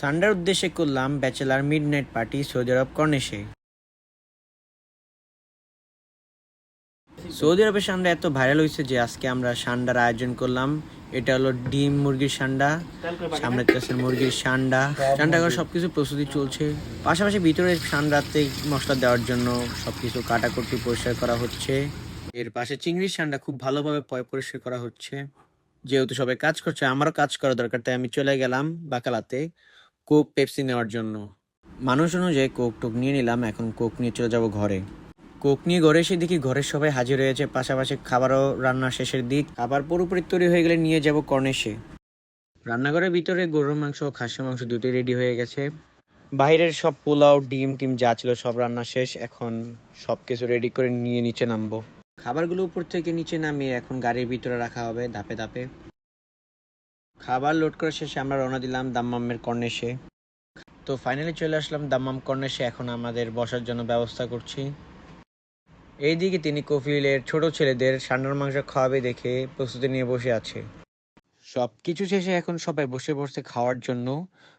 সান্ডার উদ্দেশ্যে করলাম bachelor midnight party Saudi Arab কর্নেশে Saudi আরবের সান্ডা এত ভাইরাল হয়েছে যে আজকে আমরা সান্ডার আয়োজন করলাম। এটা হলো ডিম মুরগির সান্ডা সামনে আছে মুরগির সান্ডা। সান্ডা করে সবকিছু প্রস্তুতি চলছে। পাশাপাশি ভিতরে সান্ডাতে মশলা দেওয়ার জন্য সবকিছু কাটাকুটি পরিষ্কার করা হচ্ছে। এর পাশে চিংড়ির সান্ডা খুব ভালোভাবে পয় পরিষ্কার করা হচ্ছে। যেহেতু সবাই কাজ করছে, আমারও কাজ করা দরকার, তাই আমি চলে গেলাম বাকালাতে। কোক পেপসি নেওয়ার জন্য। মানুষ অনুযায়ী কোক টোক নিয়ে নিলাম, এখন কোক নিয়ে চলে যাব ঘরে। কোক নিয়ে ঘরে এসে দেখি ঘরের সবাই হাজির হয়েছে, পাশাপাশি খাবারও রান্না শেষের দিক। আবার পুরোপুরি তৈরি হয়ে গেলে নিয়ে যাব কর্নেশে। রান্নাঘরের ভিতরে গরুর মাংস ও খাসির মাংস দুটোই রেডি হয়ে গেছে। বাইরের সব পোলাও, ডিম টিম যা ছিল সব রান্না শেষ, এখন সব কিছু রেডি করে নিয়ে নিচে নামবো। খাবারগুলো উপর থেকে নিচে নামিয়ে এখন গাড়ির ভিতরে রাখা হবে, ধাপে ধাপে। খাবার লোড করা শেষে আমরা রওনা দিলাম দাম্মামের কর্নেশে তো ফাইনালি চলে আসলাম দাম্মাম কর্নেশে এখন আমাদের বসার জন্য ব্যবস্থা করছি। এইদিকে তিনি কফিলের ছোট ছেলেদের সান্ডার মাংস খাওয়াবে দেখে প্রস্তুতি নিয়ে বসে আছে। সব কিছু শেষে এখন সবাই বসে বসে খাওয়ার জন্য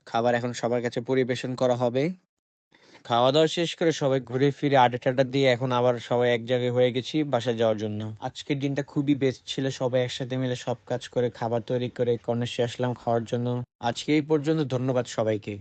খাবার এখন সবার কাছে পরিবেশন করা হবে। খাওয়া দাওয়া শেষ করে সবাই ঘুরে ফিরে আড্ডা টাড্ডা দিয়ে এখন আবার সবাই এক জায়গায় হয়ে গেছি বাসায় যাওয়ার জন্য। আজকের দিনটা খুবই বেস্ট ছিল, সবাই একসাথে মিলে সব কাজ করে, খাবার তৈরি করে, কর্ণেশে আসলাম খাওয়ার জন্য। আজকে এই পর্যন্ত, ধন্যবাদ সবাইকে।